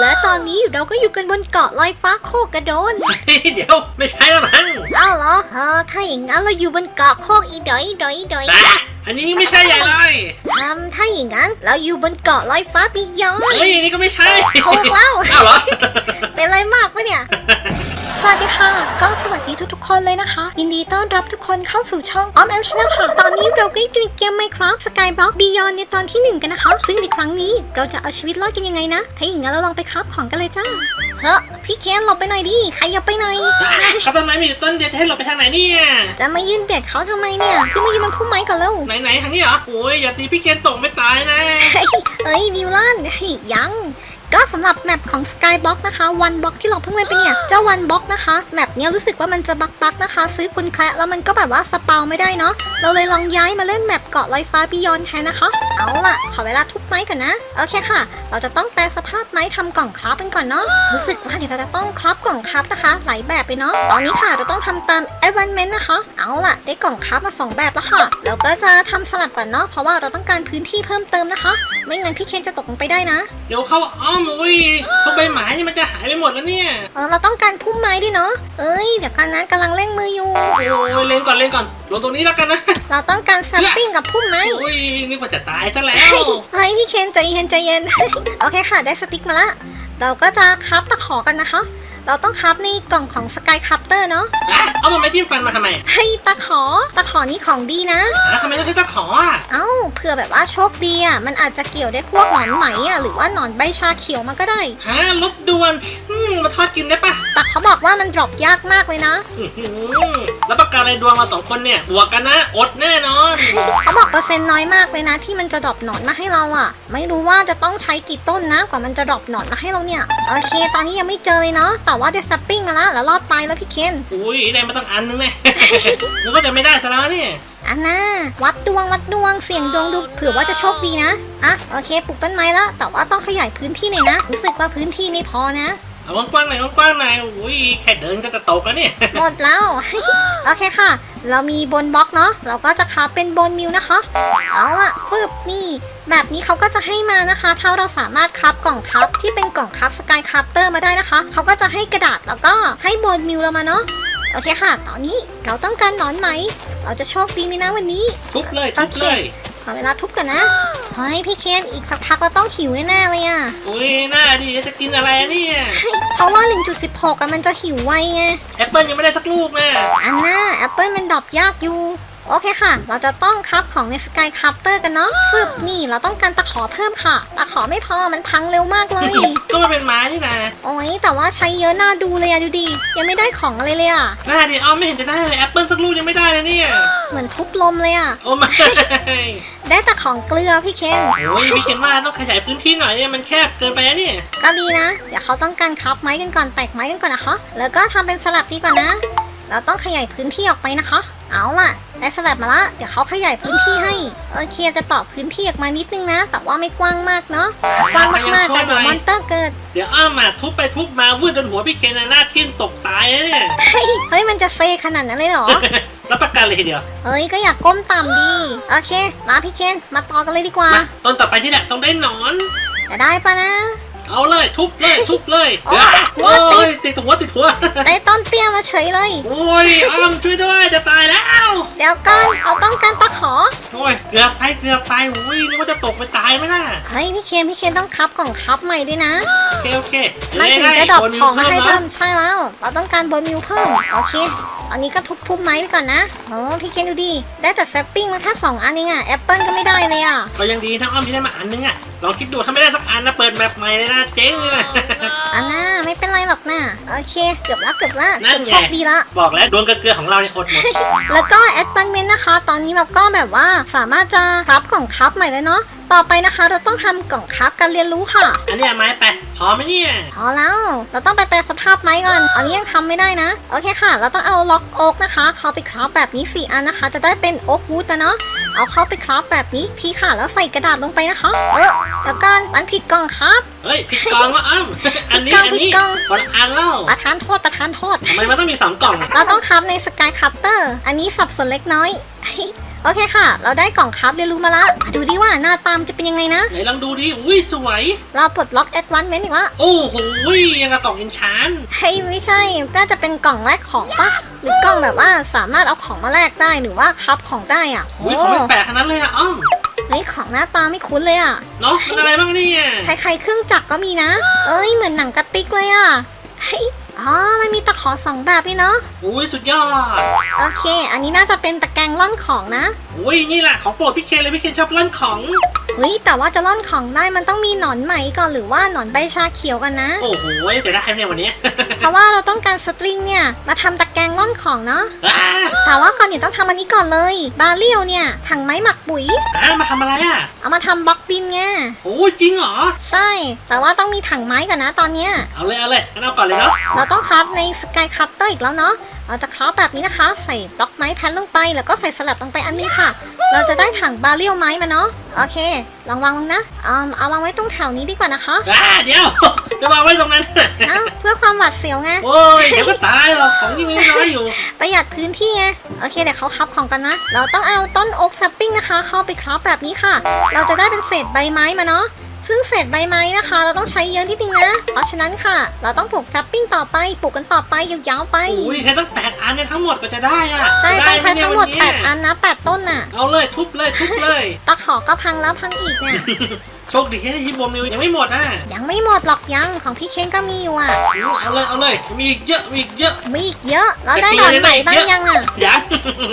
และตอนนี้เราก็อยู่กันบนเกาะลอยฟ้าโคกระโดนเฮ้ยเดี๋ยวไม่ใช่แล้วมั้งอ้าวเหรอเออถ้าอย่างนั้นเราอยู่บนเกาะโคกอีดอยดอยดอยแต่อันนี้ไม่ใช่ใหญ่เลยอืมถ้าอย่างนั้นเราอยู่บนเกาะลอยฟ้าปียอนเฮ้ยนี่ก็ไม่ใช่ถูกแล้วอ้าวเหรอเป็นไรมากปะเนี่ยสวัสดีค่ะ ก็สวัสดีทุกๆคนเลยนะคะ ยินดีต้อนรับทุกคนเข้าสู่ช่องออมแอมชนะค่ะ ต อนนี้เราก็อยู่ในเกม Minecraft Skyblock Beyond ในตอนที่หนึ่งกันนะคะ ซึ่งในครั้งนี้เราจะเอาชีวิตรอดกันยังไงนะ ถ้าอย่างนั้นเราลองไปคราฟของกันเลยจ้า เฮ้อพี่เคนหลบไปหน่อยดิ ใครอย่าไปหน่อย เขาต้นไม้มีอยู่ต้นเดียวจะให้หลบไปทางไหนเนี่ยจะมายืนเบียดเขาทำไมเนี่ยขึ้นมายืนบนพุ่มไม้ก่อนเร็วไหนไหนทางนี้เหรอโอ้ยอย่าตีพี่เคนตกไม่ตายนะ เฮ้ยเฮ้ยนิวลันเฮ้ยยัง ก็สำหรับแมปของ Skyblock นะคะ วันบล็อกที่เราเพิ่งเล่นไปเนี่ย เจ้าวันบล็อกนะคะ แมปเนี้ยรู้สึกว่ามันจะบักบักนะคะ ซื้อคุณแคละแล้วมันก็แบบว่าสปาวไม่ได้เนาะ เราเลยลองย้ายมาเล่นแมปเกาะลอยฟ้าบิยอนแทนนะคะ เอาล่ะ ขอเวลาทุบไม้ก่อนนะ โอเคค่ะ เราจะต้องแปลสภาพไม้ทำกล่องคราฟกันก่อนเนาะ รู้สึกว่าเดี๋ยวเราจะต้องคราฟกล่องคราฟนะคะ หลายแบบไปเนาะ ตอนนี้ค่ะเราต้องทำตาม environment นะคะ เอาล่ะ ได้กล่องคราฟมาสองแบบแล้วค่ะ เราก็จะทำสลับก่อนเนาะ เพราะว่าเราต้องการพื้นที่เพิ่มเติมนะคะ ไม่งั้นพี่เคนจะตกลงไปได้นะ เดี๋ยวเข้าอ้อมอุ้ยพวกใบไม้นี่มันจะหายไปหมดแล้วเนี่ย เออเราต้องการพุ่มไม้ด้วยเนาะ เอ้ยเดี๋ยวกันนะกำลังเร่งมืออยู่ โอ้ยเล่นก่อนเล่นก่อนลงตรงนี้แล้วกันนะ เราต้องการซัมปิ้งกับพุ่มไม้โอ้ยนึกว่าจะตายซะแล้วเฮ้ยเฮ้ยพี่เคนใจเย็นใจเย็น โอเคค่ะได้สติ๊กมาละ เราก็จะคับตะขอกันนะคะ เราต้องคับในกล่องของสกายคัพเตอร์เนาะอะเอามาไม้จิ้มฟันมาทำไมเฮ้ยตะขอ ตะขอนี่ของดีนะ แล้วทำไมต้องใช้ตะขออะเอ้าเผื่อแบบว่าโชคดีอะมันอาจจะเกี่ยวได้พวกหนอนไหมอะหรือว่าหนอนใบชาเขียวมาก็ได้ฮะรถด่วนอืมมาทอดกินได้ปะแต่เขาบอกว่ามันดรอปยากมากเลยนะ อื้อหือแล้วประกันในดวงเราสองคนเนี่ยบวกกันนะ อดแน่นอน เขาบอกเปอร์เซ็นต์น้อยมากเลยนะ ที่มันจะดรอปหนอนมาให้เราอะไม่รู้ว่าจะต้องใช้กี่ต้นนะ กว่ามันจะดรอปหนอนมาให้เราเนี่ยโอเค ตอนนี้ยังไม่เจอเลยเนาะแต่ว่าได้ซัปปิ้งมาแล้วแล้วรอดตายแล้วพี่เคนอุ้ยได้มาตั้งอันนึงเนี่ยนึกว่าจะไม่ได้ซะแล้วเนี่ยอันน่าวัดดวงวัดดวงเสี่ยงดวงดูเผื่อว่าจะโชคดีนะอะโอเคปลูกต้นไม้แล้วแต่ว่าต้องขยายพื้นที่หน่อยนะรู้สึกว่าพื้นที่ไม่พอนะ เอากว้างๆหน่อยกว้างๆหน่อยอุ้ยแค่เดินก็จะตกแล้วเนี่ยหมดแล้ว โอเคค่ะ เรามีบนบล็อกเนาะเราก็จะคาบเป็นบนมิวนะคะเอาล่ะฟึบนี่แบบนี้เขาก็จะให้มานะคะ ถ้าเราสามารถคับกล่องคับที่เป็นกล่องคับสกายคัพเตอร์มาได้นะคะ เขาก็จะให้กระดาษแล้วก็ให้บนมิวเรามาเนาะ โอเคค่ะ ตอนนี้เราต้องการหนอนไหม เราจะโชคดีไหมนะวันนี้ทุบเลยทุบเลย ขอเวลาทุบก่อนนะเฮ้ยพี่เคนอีกสักพักเราต้องหิวแน่ๆเลยอะอุ้ยน่าดีจะกินอะไรเนี่ยเพราะว่า 1.16อะมันจะหิวไวไงแอปเปิลยังไม่ได้สักลูกนะอันน่าแอปเปิลมันดรอปยากอยู่ โอเคค่ะ เราจะต้องคับของในสกายคัพเตอร์กันเนาะฟึบนี่เราต้องการตะขอเพิ่มค่ะ ตะขอไม่พอมันพังเร็วมากเลย ก็มันเป็นไม้นี่นะโอ้ยแต่ว่าใช้เยอะน่าดูเลยอะดูดิ ยังไม่ได้ของอะไรเลยอะน่าดีอ้อมไม่เห็นจะได้เลยแอปเปิลสักลูกยังไม่ได้เลยเนี่ย เหมือนทุบลมเลยอะโอ้ไม่ได้แต่ของเกลือพี่เคนโอ้ยพี่เคนว่าต้องขยายพื้นที่หน่อยเนี่ยมันแคบเกินไปนะเนี่ยก็ดีนะ เดี๋ยวเขาต้องการครับไม้กันก่อนแตกไม้กันก่อนนะคะ แล้วก็ทำเป็นสลับดีกว่านะ เราต้องขยายพื้นที่ออกไปนะคะ เอาล่ะได้สลับมาละ เดี๋ยวเขาขยายพื้นที่ให้ โอเคจะต่อพื้นที่ออกมานิดนึงนะ แต่ว่าไม่กว้างมากเนาะ กว้างมากๆแต่เดี๋ยวมอนเตอร์เกิด เดี๋ยวอ้อมมาทุบไปทุบมาวืดจนหัวพี่เคนน่ะหน้าทิ่มตกตายนะเนี่ย เฮ้ยเฮ้ยมันจะเซขนาดนั้นเลยเหรอ รับประกันเลยทีเดียว เฮ้ยก็อยากก้มต่ำดี โอเค มาพี่เคนมาต่อกันเลยดีกว่ามาต้นต่อไปที่แหละต้องได้หนอน จะได้ปะนะ เอาเลยทุบเลยทุบเลยโอ้ยหัโอ้วติดยติดหัวติดหัวได้ต้นเตี้ยมาเฉยเลย โอ้ยอ้อมช่วยด้วยจะตายแล้ว เดี๋ยวก่อนเอาต้องการตะขอ โอ้ยเกือบไปเกือบไปโอ้ยนึกว่าจะตกไปตายไหมล่ะเฮ้ยพี่เคนพี่เคนต้องคับกล่องคับใหม่ด้วยนะโอเคโอเคมันถึงได้จะดรอปโนของมาให้นะเพิ่มใช่แล้ว เราต้องการบนมิวเพิ่มโอเคอันนี้ก็ทุบๆไม้ไปก่อนนะโอ้พี่เคนดูดีได้แต่แซปปิ้งมาแค่สองอันเองอะแอปเปิลก็ไม่ได้เลยอะก็ยังดีถ้าอ้อมที่ได้มาอันนึงอะ ลองคิดดูถ้าไม่ได้สักอันนะเปิดแบบใหม่เลยนะเจ๊งเลยนะอันน่าไม่เป็นไรหรอกนะโอเค เกือบละเกือบละนั่เกืนอบไง โชคดีละ บอกแล้วดวงกระเกลือของเราเนี่ยอดหมด แล้วก็แอดบันเมนนะคะ ตอนนี้เราก็แบบว่าสามารถจะรับกล่องคับใหม่เลยเนาะต่อไปนะคะ เราต้องทำกล่องคับการเรียนรู้ค่ะอันนี้เอาไม้ไปพอไหมเนี่ยพอแล้ว เราต้องไปแปลสภาพไม้ก่อนอันนี้ยังทำไม่ได้นะโอเคค่ะ เราต้องเอาล็อกโอ๊กนะคะเข้าไปคราฟแบบนี้4อันนะคะ จะได้เป็นโอ๊กวูดนะเนาะ เอาเข้าไปคราฟแบบนี้ทีค่ะแล้วใส่กระดาษลงไปนะคะ เออเดี๋ยวก่อนมันผิดกล่องครับ เฮ้ยผิดกล่องวะอ้ำอันนี้ผิดกล่องอันนี้ผิดกล่องคนละอันเล่าประทานโทษประทานโทษทำไมมันต้องมีสองกล่องอะเราต้องคับในสกายคัพเตอร์อันนี้สับสนเล็กน้อยเฮ้ยโอเคค่ะ เราได้กล่องครับเรียนรู้มาละมาดูดิว่าหน้าตามนจะเป็นยังไงนะ ไหนลองดูดิ อุ้ยสวย เราปลดล็อกแอดวานเมนต์อีกละ โอ้โหยังกับกล่องอินชานเฮ้ยไม่ใช่ น่าจะเป็นกล่องแลกของปะ หรือกล่องแบบว่าสามารถเอาของมาแลกได้หรือว่าคับของได้อะอุ้ยของแปลกๆขนาดนั้นเลยอะอ้อมเฮ้ยของหน้าตาไม่คุ้นเลยอะเนาะมันอะไรบ้างเนี่ยคล้ายๆเครื่องจักรก็มีนะ เอ้ยเหมือนหนังกระติกเลยอะเฮ้ยอ๋อมันมีตะขอสองแบบนี่เนาะอุ้ยสุดยอดโอเค อันนี้น่าจะเป็นตะแกรงล่อนของนะอุ้ยนี่แหละของโปรดพี่เคนเลยพี่เคนชอบเล่นของเฮ้ยแต่ว่าจะล่อนของได้มันต้องมีหนอนไหมก่อนหรือว่าหนอนใบชาเขียวกันนะ โอ้โหจะได้เนี่ยวันนี้ เพราะว่าเราต้องการสตริงเนี่ยมาทำตะแกรงล่อนของเนาะอ่าแต่ว่าก่อนอื่นต้องทำอันนี้ก่อนเลย บาเรียวเนี่ยถังไม้หมักปุ๋ยอ่ามาทำอะไรอะเอามาทำบล็อกดินไงโอ้ยจริงเหรอใช่ แต่ว่าต้องมีถังไม้ก่อนนะตอนเนี้ยเอาเลยเอาเลยงั้นเอาก่อนเลยเนาะเราต้องครับในสกายคัตเตอร์อีกแล้วเนาะ เราจะครอปแบบนี้นะคะ ใส่บล็อกไม้แพนลงไป แล้วก็ใส่สลับลงไปอันนึงค่ะ เราจะได้ถังบาเรียวไม้มาเนาะโอเค ลองวางลงนะเอาเอาวางไว้ตรงแถวนี้ดีกว่านะคะอ่าเดี๋ยวจะวางไว้ตรงนั้นเอ้าเพื่อความหวาดเสียวไงโอ้ยเดี๋ยวก็ตายหรอกของที่มีน้อยอยู่ ประหยัดพื้นที่ไงโอเคเดี๋ยวเขาคับของกันนะ เราต้องเอาต้นโอ๊กซัปปิ้งนะคะ เข้าไปครอปแบบนี้ค่ะ เราจะได้เป็นเศษใบไม้มาเนาะ ซึ่งเศษใบไม้นะคะ เราต้องใช้เยอะนิดนึงนะ เพราะฉะนั้นค่ะ เราต้องปลูกซัปปิ้งต่อไปปลูกกันต่อไปยาวๆไป อุ้ยใช้ตั้งแปดอันเนี่ยทั้งหมดก็จะได้อะใช่จะต้องใช้ไเนี่ยทั้งหมดวันเนี้ย8อันนะ8ต้นน่ะ เอาเลยทุบเลยทุบเลยตะขอก็พังแล้วพังอีกเนี่ยโชคดีที่ได้ยินบวมนิวยังไม่หมดอะยังไม่หมดหรอกยังของพี่เคนก็มีอยู่อะเอาเลยเอาเลยมีอีกเยอะมีอีกเยอะมีอีกเยอะเราได้หนอนไหนบ้างยังอะยัง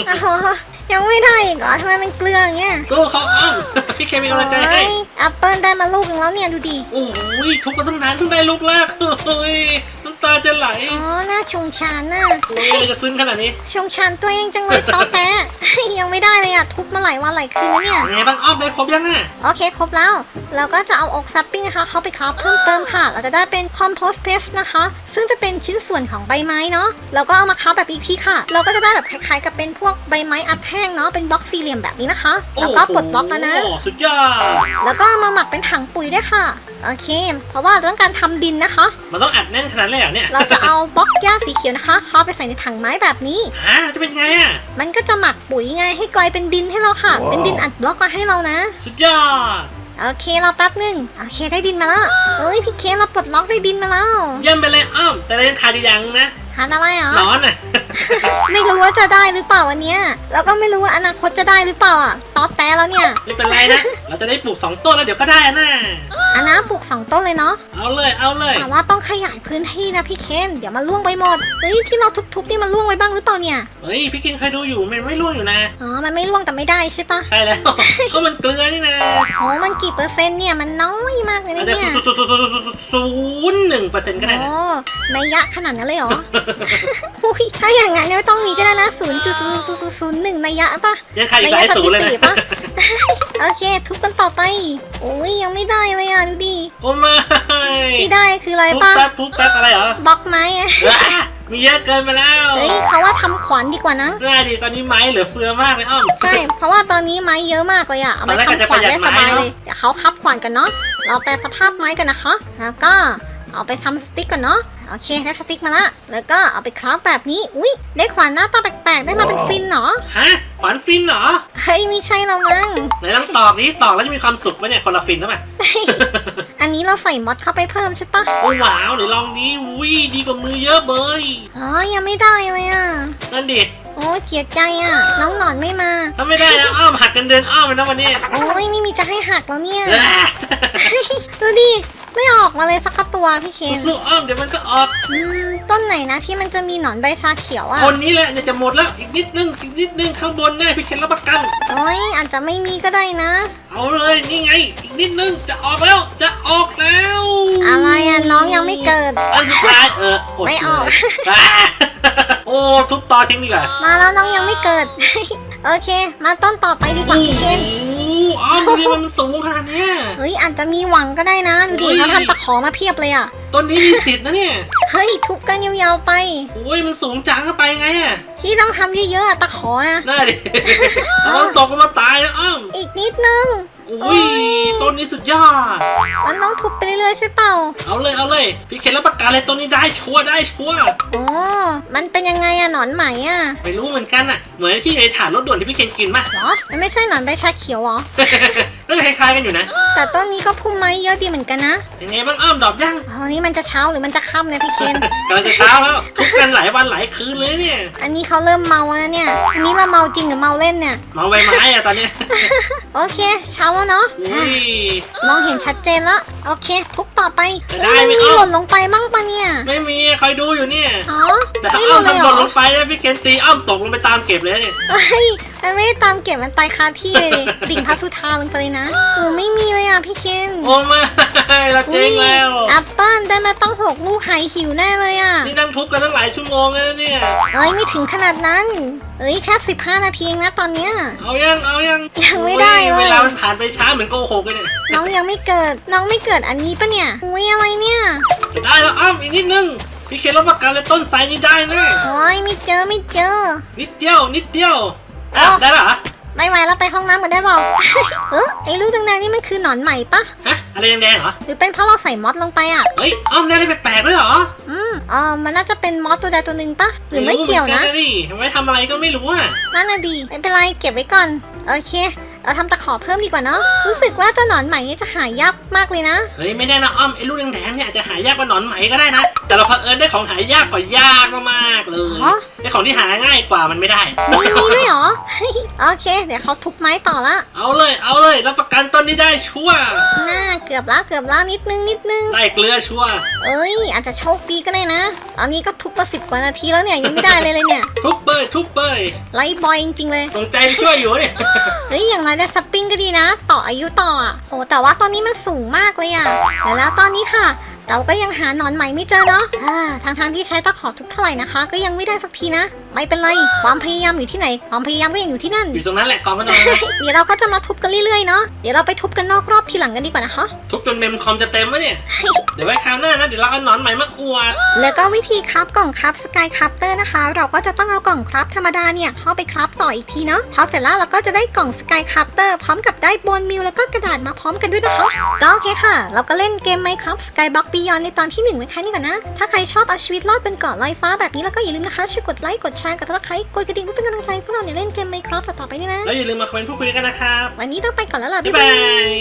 อ้าว ยังไม่ได้อีกเหรอทำไมมันเกลืออย่างเงี้ยสู้เขาอ้าวพี่เคมีกำลังใจให้โอ้ยแอปเปิลได้มาลูกหนึงแล้วเนี่ยดูดิ โอ้ยทุบมาตั้งนานเพิ่งได้ลูกแรกโอ้ยน้ำตาจะไหลอ๋อหน้าชงชานน่ะโอ้ยมันจะซึ้งขนาดนี้ชงชานตัวเองจังเลยตอแตะ ยังไม่ได้เลยอะทุบมาหลายวันหลายคืนแล้วเนี่ยไงบ้างอ้อมได้ครบยังอะโอเคครบแล้ว เราก็จะเอาอกซัปปิ้งนะคะ เข้าไปคราฟเพิ่มเติมค่ะ เราจะได้เป็นคอมโพสเพสนะคะ ซึ่งจะเป็นชิ้นส่วนของใบไม้เนาะแล้วก็เอามาคราฟแบบอีกทีค่ะ เราก็จะได้แบบคล้ายๆกับเป็นพวกใบไม้อัดแท่งเนาะเป็นบล็อกสี่เหลี่ยมแบบนี้นะคะแล้วก็ปลดล็อกแล้วนะ โอ้สุดยอดแล้วก็เอามาหมักเป็นถังปุ๋ยด้วยค่ะ โอเค เพราะว่าเราต้องการทำดินนะคะ มันต้องอัดแน่นขนาดนั้นเลยเหรอเนี่ยเราจะเอาบล็อกหญ้าสีเขียวนะคะเข้าไปใส่ในถังไม้แบบนี้อ่าจะเป็นไงอะ มันก็จะหมักปุ๋ยไงให้กลายเป็นดินให้เราค่ะเป็นดินอัดบล็อกมาให้เรานะ สุดยอด โอเคเราแป๊บหนึงโอเคได้ดินมาแล้วเอ้ยพี่เคเราปลดล็อกได้ดินมาแล้วเยี่ยมไปเลยอ้อม แต่เรายังขาดอยู่อย่างนะ หาอะไรเหรอหนอนอะ ไม่รู้ว่าจะได้หรือเปล่าวันเนี้ยแล้วก็ไม่รู้ว่าอนาคตจะได้หรือเปล่าอะตอแต้แล้วเนี่ยไม่เป็นไรนะ เราจะได้ปลูกสองต้นแล้วเดี๋ยวก็ได้นะอันนะปลูกสองต้นเลยเนาะเอาเลย เอาเลยแต่ว่าต้องขยายพื้นที่นะพี่เคนเดี๋ยวมันล่วงไปหมดเฮ้ยที่เราทุบๆนี่มันล่วงไปบ้างหรือเปล่าเนี่ยเฮ้ยพี่กินเคยดูอยู่มันไม่ร่วงอยู่นะอ๋อมันไม่ล่วงแต่ไม่ได้ใช่ปะใช่แล้ว ก็มันเกลือนี่นะโอ้มันกี่เปอร์เซ็นต์เนี่ยมันน้อยมากเลยอานะจจะเนี่ยศูนย์หนึ่งเปอร์เซ็นต์ก็ได้นะโอ้ในยะขนาดนั้นเลยเหรอ อุ้ยถ้าอย่างนั้นเนี่ยไม่ต้องมีก็ได้นะศูนย์จุดศูนย์ศูนย์ศูนย์หนึ่งในยะปะยังขาดอีกหลายศูนย์เลยในยะสถิตินะปะโอเค ทุบกันต่อไป โอ้ยยังไม่ได้เลยอะดูดิโอ้ไม่ที่ได้คืออะไรทุบปะแป๊บทุบแป๊บอะไรเหรอบล็อกไม้อะอะมีเยอะเกินไปแล้ว เฮ้ยเขาว่าทำขวานดีกว่านะง่ายดีตอนนี้ไม้เหลือเฟือมากเลยอ้อม ใช่ เพราะว่าตอนนี้ไม้เยอะมากเลยอะ เอาไปตอนแรกก็จะทำขวานได้ประหยัสดไม้บายเนอะเลย เดี๋ยวเขาคับขวานกันเนาะ เราแปลสภาพไม้กันนะคะ แล้วก็เอาไปทำสติ๊กก่อนเนาะ โอเคได้สติ๊กมาละแล้วก็เอาไปคราฟแบบนี้ อุ้ยได้ขวานหน้าตาแปลกๆ ได้มาเป็นฟินเหรอฮะขวานฟินเหรอเฮ้ยไม่ใช่เรามั้งไหนลองตอกนี้ตอกแล้วจะมีความสุขไหมเนี่ยคนละฟินหรือเปล่าอันนี้เราใส่มอดเข้าไปเพิ่มใช่ปะโอ้ว้าวเดี๋ยวลองดีวิดีกว่ามือเยอะเบยอ๋อยังไม่ได้เลยอะนั่นดิโอ้ยเกลียดใจอะ น้องหนอนไม่มาถ้าไม่ได้นะอ้อมหักกันเดินอ้อมไปนะวันนี้ โอ้ยไม่มีจะให้หักแล้วเนี่ยเอ้ยดูดิ ไม่ออกมาเลยสักกระตัวพี่เคนสู้ๆอ้อมเดี๋ยวมันก็ออกอืมต้นไหนนะที่มันจะมีหนอนใบชาเขียวอะคนนี้แหละเนี่ยจะหมดแล้วอีกนิดนึงอีกนิดนึงข้างบนแน่พี่เคนรับประกัน โอ้ยอาจจะไม่มีก็ได้นะ เอาเลยนี่ไง อีกนิดนึงจะออกแล้วจะออกแล้วอะไรอะน้องยังไม่เกิดอันสุดท้ายเอออดไม่ออก เลยอะโอ้ทุบต่อทิ้งดีกว่ามาแล้วน้องยังไม่เกิด โอเค มาต้นต่อไปดีกว่าพี่เคน โอ้อ้อมดูดิมันสูงขนาดเนี้ย เฮ้ยอาจจะมีหวังก็ได้นะดูดิอุ้ยเขาทำตะขอมาเพียบเลยอะ ต้นนี้มีสิทธิ์นะเนี่ยเฮ้ยทุบกันยาวๆไป โอ้ยมันสูงจังเข้าไปไงอะที่ต้องทำเยอะๆอะตะขออะน่าดิ ระวังตกลงมาตายนะอ้อมอีกนิดนึง อุ้ยต้นนี้สุดยอด มันต้องทุบไปเรื่อยๆใช่เปล่า เอาเลยเอาเลย พี่เคนรับประกันเลยต้นนี้ได้ชัวร์ได้ชัวร์โอ้ มันเป็นยังไงอะหนอนไหมอะไม่รู้เหมือนกันอะเหมือนที่ในฐานรถด่วนที่พี่เคนกินป่ะเหรอมันไม่ใช่หนอนใบชาเขียวเหรอ ก็คล้ายๆกันอยู่นะแต่ต้นนี้ก็พุ่มไม้เยอะดีเหมือนกันนะยังไงบ้างอ้อมดอกยังอ๋อนี่มันจะเช้าหรือมันจะค่ำเนี่ยพี่เคนกำลังจะเช้าแล้วทุกกันหลายวันหลายคืนเลยเนี่ย อันนี้เขาเริ่มเมาแล้วนะเนี่ย อันนี้เราเมาจริงหรือเมาเล่นเนี่ยเมาใบไม้อะตอนเนี้ยโอเค เช้าแล้วเนาะอุ้ย มองเห็นชัดเจนแล้วโอเค ทุบต่อไปได้เอ้ยไม่มีเอาหล่นลงไปมั่งปะเนี่ยไม่มีคอยดูอยู่เนี่ย อ๋อแต่ถ้าไม่หอ้อล่มนเลยทำเหหรล่นอลงไปแล้วพี่เคนตีอ้อมตกลงไปตามเก็บเลยเนี่ย เฮ้ย มันไม่ได้ตามเก็บมันตายคาที่เลยดิดิ่งพัสุธาลงไปเลยนะโอ้ไม่มีเลยอะพี่เคนโอ้ไม่เราเจ๊งแล้วแอปเปิ้ลได้มาต้องหกลูกหายหิวแน่เลยอะนี่นั่งทุบกันตั้งหลายชั่วโมงแล้วเนี่ย เอ้ยไม่ถึงขนาดนั้น เอ้ยแค่15 นาทีเองนะตอนเนี้ย เอายังเอายังยังไม่ได้เลยโอ้เวลามันผ่านไปช้าเหมือนโกหกเลยเนี่ยน้องยังไม่เกิด น้องไม่เกิดอันนี้ปะเนี่ยอุ้ยอะไรเนี่ยจะได้แล้วอ้อมอีกนิดนึงพี่เคนรับประกันเลยต้นไทรนี้ได้แน่โอ้ยไม่เจอไม่เจอนิดเดียวนิดเดียว อะอ๋อได้แล้วเหรอไม่ไหวแล้วไปห้องน้ำกันได้เปล่าเออไอ้ลูกแดงๆนี่มันคือหนอนใหม่ปะฮะอะไรแดงๆเหรอ หรือเป็นเพราะเราใส่มอสลงไปอะ เฮ้ยอ้อมได้อะไรแปลกๆด้วยเหรอ อืมเออมันน่าจะเป็นมอสตัวใดตัวหนึ่งปะหรือไม่เกี่ยวนะรู้หมือกัดิไว้ทำอะไรก็ไม่รู้อะนั่นน่ะดีไม่เป็นไรเก็บไว้ก่อน โอเคเราทำตะขอเพิ่มดีกว่าเนาะรู้สึกว่าตัวหนอนใหม่นี่จะหายากมากเลยนะเฮ้ยไม่แน่นะอ้อมไอ้ลูกแดงๆเนี่ยอาจจะหายากกว่าหนอนไหมก็ได้นะ แต่เราเผอิญได้ของหายากกว่ายากมากๆเลยอ๋อ ไอ้ของที่หาง่ายกว่ามันไม่ได้มีมีด้วยเหรอ โอเค เดี๋ยวเขาทุบไม้ต่อละ เอาเลยเอาเลยรับประกันต้นนี้ได้ชัวร์น่าเกือบละเกือบละนิดนึงนิดนึง ได้เกลือชัวร์เอ้ย อาจจะโชคดีก็ได้นะ ตอนนี้ก็ทุบมาสิบกว่านาทีแล้วเนี่ยยังไม่ได้เลยเลยเนี่ยทุบเบยทุบเบยไลฟ์บอยจริงๆเลยสนใจช่วยอยู่เนี่ยเฮ้ยอย่างไรได้สปริงก็ดีนะ ต่ออายุต่ออะโอ้แต่ว่าตอนนี้มันสูงมากเลยอะแต่แล้วตอนนี้ค่ะ เราก็ยังหานอนใหม่ไม่เจอเนาะทางทางที่ใช้ตะขอทุกเท่าไหร่นะคะ ก็ยังไม่ได้สักทีนะ ไม่เป็นไร ความพยายามอยู่ที่ไหน ความพยายามก็ยังอยู่ที่นั่น อยู่ตรงนั้นแหละกองก็ตรงนั้นนะเดี๋ยวเราก็จะมาทุบกันเรื่อยๆเนาะ เดี๋ยวเราไปทุบกันนอกรอบทีหลังกันดีกว่านะคะ ทุบจนเมมคอมจะเต็มวะเนี่ย เดี๋ยวไว้คราวหน้านะ เดี๋ยวเราเอาหนอนใหม่มาอวดแล้วก็วิธีครับกล่องครับสกายคัพเตอร์นะคะ เราก็จะต้องเอากล่องครับธรรมดาเนี่ยเข้าไปครับต่ออีกทีเนาะพอเสร็จแล้วเราก็จะได้กล่องสกายคัพเตอร์พร้อมกับได้โบนมิลแล้วก็กระดาษมาพร้อมกันด้วยนะคะก็โอเคค่ะ เราก็เล่นเกมไมครับสกายบ็อกบียอนในตอนที่หนึ่งไว้แค่นี้ก่อนนะถ้าใครชอบเอาชีวิตรอดบนเกาะลอยฟ้าแบบนี้แล้วก็อย่าลืมนะคะช่วยกดไลค์กดแชร์กดติดตามกดกระดิ่งเพื่อเป็นกำลังใจให้พวกเราเนี่ยเล่นเกมไมครับต่อๆไปด้วยนะ แล้วอย่าลืมมาคอมเมนต์พูดคุยกันนะครับ วันนี้ต้องไปก่อนแล้วล่ะ บ๊ายบ๊ายบาบายย